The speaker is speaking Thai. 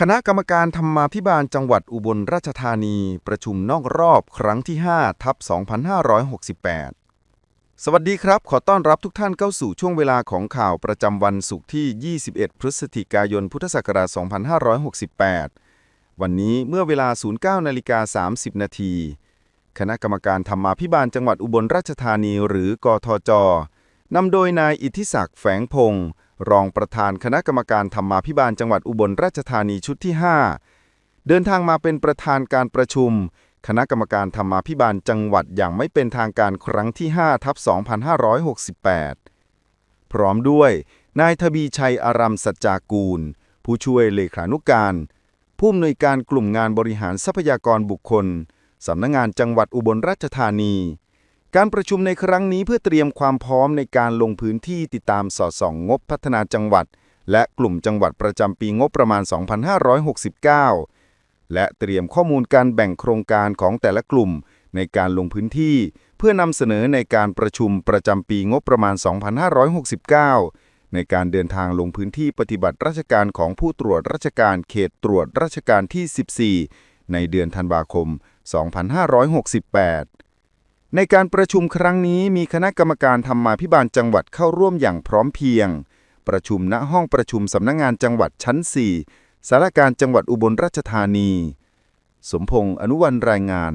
คณะกรรมการธรรมาภิบาลจังหวัดอุบลราชธานีประชุมนอกรอบครั้งที่ 5 ทับ 2568 สวัสดีครับ ขอต้อนรับทุกท่านเข้าสู่ช่วงเวลาของข่าวประจำวันศุกร์ที่ 21 พฤศจิกายน พุทธศักราช 2568 วันนี้เมื่อเวลา 09นาฬิกา30 นาที คณะกรรมการธรรมาภิบาลจังหวัดอุบลราชธานี หรือกทจ นำโดยนายอิทธิศักดิ์แฝงพงศ์รองประธานคณะกรรมการธรรมาภิบาลจังหวัดอุบลราชธานีชุดที่ 5 เดินทางมาเป็นประธานการประชุม คณะกรรมการธรรมาภิบาลจังหวัดอย่างไม่เป็นทางการครั้งที่5ทับ2568 พร้อมด้วย นายทบีชัยอารัมสัจจากูล ผู้ช่วยเลขานุการ ผู้อำนวยการกลุ่มงานบริหารทรัพยากรบุคคลสำนักงงานจังหวัดอุบลราชธานี การประชุมในครั้งนี้เพื่อเตรียมความพร้อมในการลงพื้นที่ติดตามสอดส่องงบพัฒนาจังหวัด และกลุ่มจังหวัดประจำปีงบประมาณ 2569 และเตรียมข้อมูลการแบ่งโครงการของแต่ละกลุ่มในการลงพื้นที่ เพื่อนำเสนอในการประชุมประจำปีงบประมาณ 2569 ในการเดินทางลงพื้นที่ปฏิบัติราชการของผู้ตรวจราชการเขตตรวจราชการที่ 14 ในเดือนธันวาคม 2568 ในการประชุมครั้งนี้มีคณะกรรมการธรรมาภิบาลจังหวัดเข้าร่วมอย่างพร้อมเพรียง ประชุมณห้องประชุมสำนักงงานจังหวัดชั้น 4สารการจังหวัดอุบลราชธานี สมพงษ์อนุวันรายงาน